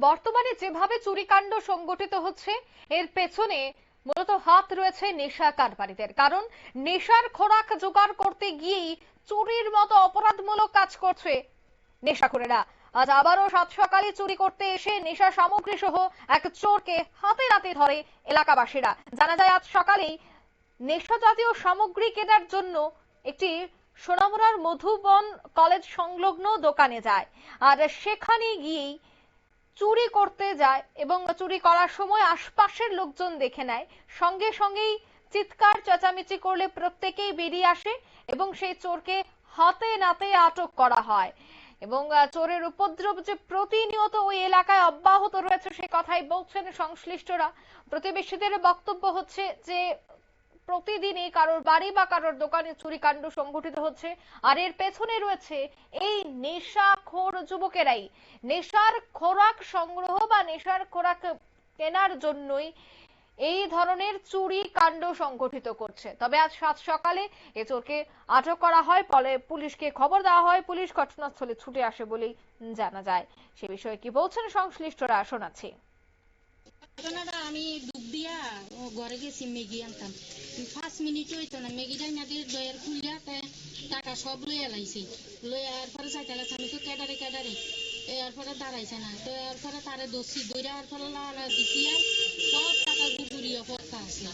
বর্তমানে যেভাবে চুরিকাণ্ড সংগঠিত হচ্ছে, এর পেছনে মূলত হাত রয়েছে নেশা কারবারিদের। কারণ, নেশার খোরাক জোগাড় করতে গিয়েই চুরির মতো অপরাধমূলক কাজ করছে নেশাখোরেরা। আজ আবারও সাত সকালে চুরি করতে এসে নেশা সামগ্রী সহ এক চোরকে হাতে নাতে ধরে এলাকাবাসীরা। জানা যায়, আজ সকালেই নেশা জাতীয় সামগ্রী কেনার জন্য একটি সোনামুড়ার মধুবন কলেজ সংলগ্ন দোকানে যায়। আর সেখানে গিয়েই চুরি করতে যায় এবং চুরি করার সময় আশপাশের লোকজন দেখে নেয়। সঙ্গে সঙ্গেই চিৎকার, চেঁচামেচি করলে প্রত্যেকেই বেরিয়ে আসে এবং সেই চোরকে হাতে নাতে আটক করা হয়। এবং চোরের উপদ্রব যে প্রতিনিয়ত ওই এলাকায় অব্যাহত রয়েছে সে কথাই বলছেন সংশ্লিষ্টরা। প্রতিবেশীদের বক্তব্য হচ্ছে যে প্রতিদিনই কারোর বাড়ি বা কারোর দোকানে চুরিকাণ্ড সংঘটিত হচ্ছে। আর এর পেছনে রয়েছে এই নেশাখোর যুবকেরাই। নেশার খোরাক সংগ্রহ বা নেশার খোরাক কেনার জন্যই এই ধরনের চুরি কাণ্ড সংগঠিত করছে। তবে আজ সাত সকালে এ চোরকে আটক করা হয়, ফলে পুলিশকে খবর দেওয়া হয়। পুলিশ ঘটনাস্থলে ছুটে আসে বলেই জানা যায়। সে বিষয়ে কি বলছেন সংশ্লিষ্টরা শোনাচ্ছি। ঘটনাটা আমি ডুব দিয়া ও ঘরে গেছি ম্যাগি আনতাম। পাঁচ মিনিট হইতো না ম্যাগিটাই না দিয়ে দয়ের খুলিয়া তে টাকা সব লইয়া লাইছে। লইয়া আর পরে চাইতে লাগছে আমি তো কেডারে কেডারে এর পরে দাঁড়াইছে না। তো এর পরে তারে দোষী দইরা আর পরে লালা দিছি আর সব টাকা গুগুরিয়া পড়তা আছে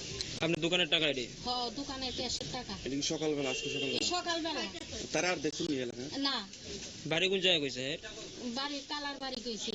আপনার দোকানের টাকা এটি হ দোকানের ক্যাশের টাকা। এদিন সকালবেলা আজকে সকালবেলা। সকালবেলা? তারা আর দেখুন না? বাড়ি কোন জায়গায় কইছে? বাড়ির কালার বাড়ি কইছি।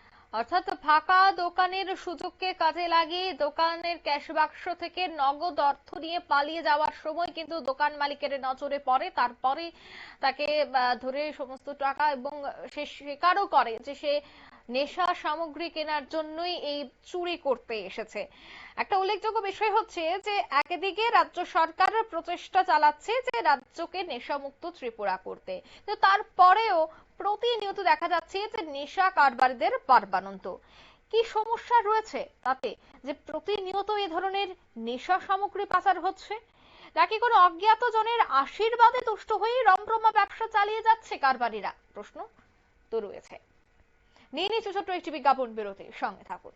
অর্থাৎ ফাঁকা দোকানের সুযোগকে কাজে লাগিয়ে দোকানের ক্যাশ থেকে নগদ অর্থ নিয়ে পালিয়ে যাওয়ার সময় কিন্তু দোকান মালিকের নজরে পড়ে। তারপরে তাকে ধরে সমস্ত টাকা এবং সে স্বীকারও করে যে সে নেশা সামগ্রী কেনার জন্যই এই চুরি করতে এসেছে। একটা উল্লেখযোগ্য বিষয় হচ্ছে যে একদিকে রাজ্য সরকার প্রচেষ্টা চালাচ্ছে যে রাজ্যকে নেশামুক্ত ত্রিপুরা করতে। তো তারপরেও প্রতিনিয়ত দেখা যাচ্ছে যে নেশা কারবারিদের পারবানন্ত। কি সমস্যা রয়েছে তাতে যে প্রতিনিয়ত এ ধরনের নেশা সামগ্রী পাচার হচ্ছে? নাকি কোনো অজ্ঞাত জনের আশীর্বাদে তুষ্ট হয়ে রমরমা ব্যবসা চালিয়ে যাচ্ছে কারবারিরা? প্রশ্ন তো রয়েছে। নিয়ে নিচ্ছে ছোট্ট একটি বিজ্ঞাপন বিরতির সঙ্গে থাকুন।